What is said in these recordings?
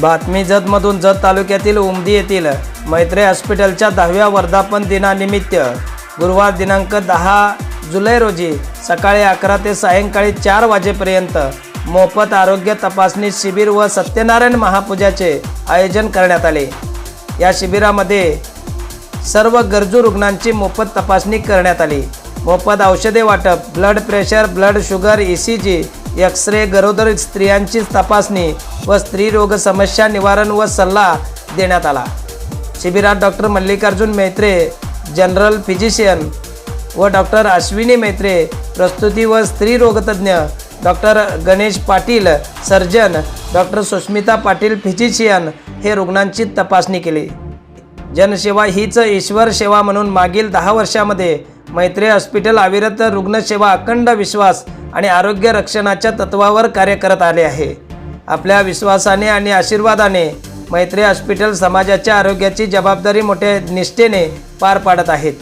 बातमी जतमधून जत तालुक्यातील उमदी येथील मैत्री हॉस्पिटलच्या दहाव्या वर्धापन दिनानिमित्त गुरुवार दिनांक दहा जुलै रोजी सकाळी अकरा ते सायंकाळी चार वाजेपर्यंत मोफत आरोग्य तपासणी शिबिर व सत्यनारायण महापूजाचे आयोजन करण्यात आले. या शिबिरामध्ये सर्व गरजू रुग्णांची मोफत तपासणी करण्यात आली. मोफत औषधे वाटप blood pressure blood sugar E C G X ray गरोदर स्त्रियांची तपासणी व स्त्रीरोग समस्या निवारण व सल्ला देण्यात आला. शिबिरात doctor Mallikarjun Maitre general physician व डॉक्टर अश्विनी मैत्रे प्रस्तुती व स्त्रीरोगतज्ञ doctor Ganesh Patil surgeon doctor Sushmita Patil physician हे रुग्णांची तपासणी केली. जनसेवा हीच ईश्वर सेवा म्हणून मागील दहा वर्षामध्ये मैत्रे हॉस्पिटल अविरत रुग्णसेवा अखंड विश्वास आणि आरोग्य रक्षणाच्या तत्वावर कार्य करत आले आहे. आपल्या विश्वासाने आणि आशीर्वादाने मैत्री हॉस्पिटल समाजाच्या आरोग्याची जबाबदारी मोठ्या निष्ठेने पार पाडत आहेत.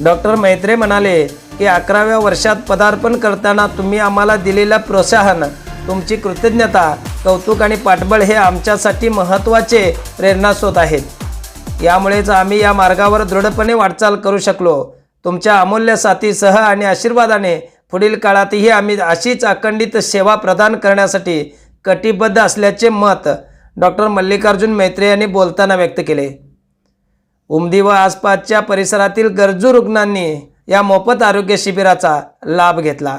डॉक्टर मैत्रे म्हणाले की अकराव्या वर्षात पदार्पण करताना तुम्ही आम्हाला दिलेलं प्रोत्साहन तुमची कृतज्ञता कौतुक आणि पाठबळ हे आमच्यासाठी महत्त्वाचे प्रेरणास्रोत आहेत. यामुळेच आम्ही या मार्गावर दृढपणे वाटचाल करू शकलो. तुमच्या अमूल्य साथीसह आणि आशीर्वादाने पुढील काळातही आम्ही अशीच अखंडित सेवा प्रदान करण्यासाठी कटिबद्ध असल्याचे मत डॉक्टर मल्लिकार्जुन मैत्रे यांनी बोलताना व्यक्त केले. उमदी व आसपासच्या परिसरातील गरजू रुग्णांनी या मोफत आरोग्य शिबिराचा लाभ घेतला.